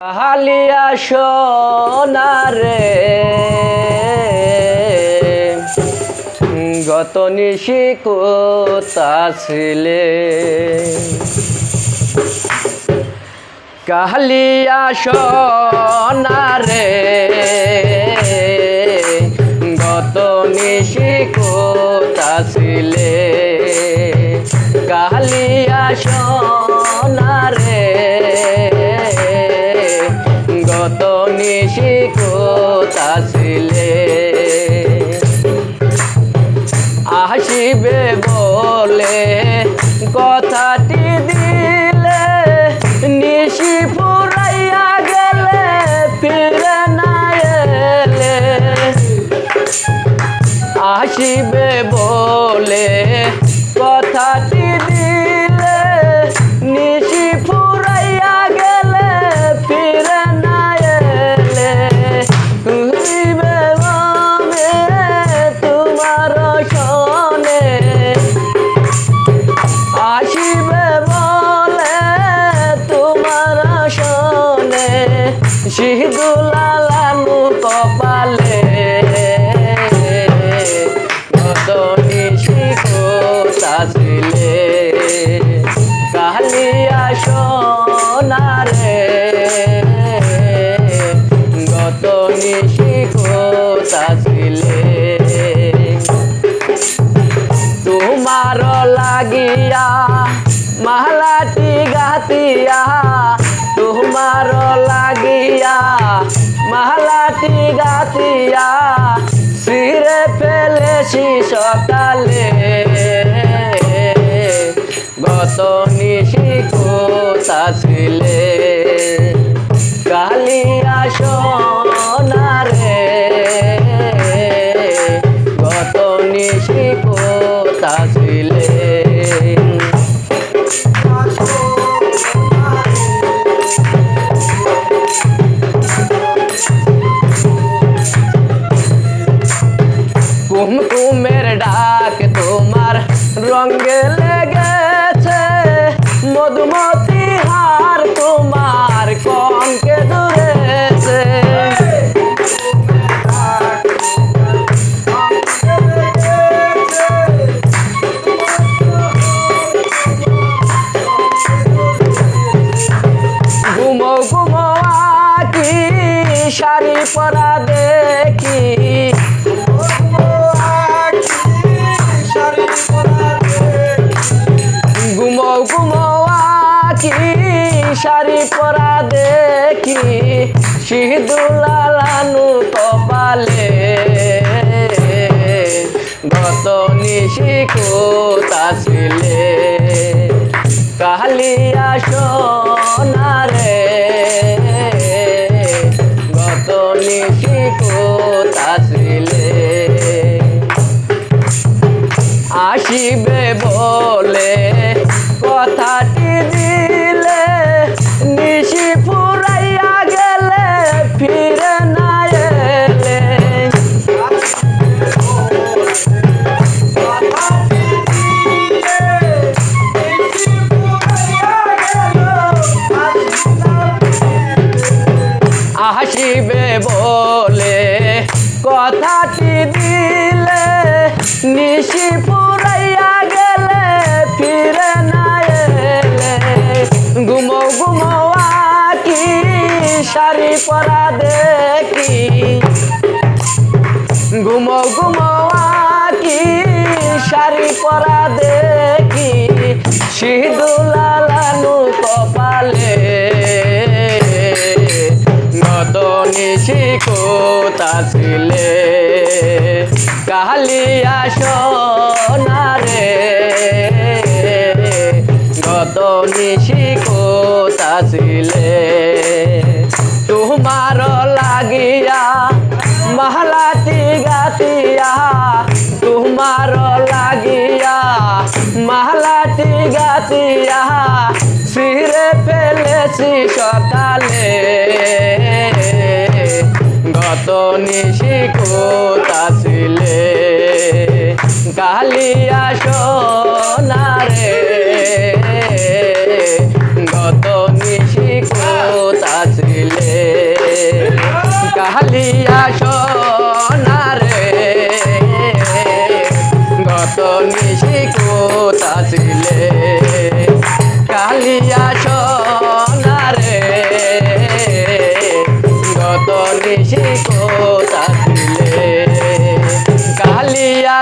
হালিয়া সোনারে গত নিশি কোতাছিলে কালিয়া সোনারে গত নিশি কোতাছিলে কালিয়া সোনারে গত নিশি কোতাছিলে আসিবে বলে কথাটি দিলে, নিশি ফুরাইয়া গেলে ফিরে না আসিবে বলে কথাটি সিঁদুলালানু কপালে গাতিয়া সিরে ফেলেছি সকালে শাড়ি পরা দেখি। ঘুমো ঘুমো আকি, শাড়ি পরা দেখি। সিঁদুলালানু কপালে। গত নিশি কোথাছিলে কালিয়া আসিবে বলে, কথাটি দিলে নিশি ফুরাইয়া গেলে, ফিরে না এলে। আসিবে বলে, কথাটি দিলে নিশি ঘুমো ঘুমো আকি শাড়ি পরা দেখি। ঘুমো ঘুমো আকি শাড়ি পরা দেখি। সিঁদুলালানু কপালে গত নিশি কোথাছিলে কালিয়া সোনারে গত কোথাছিলে তোমার লাগিয়া মহলাটি গাতিয়া। তোমার লাগিয়া মহলাটি গাতিয়া। সিরে ফেলেছি সকালে। গত নিশি কালিয়া সোনারে গত নিশি কোথাছিলে কালিয়া সোনারে গত নিশি কোথাছিলে কালিয়া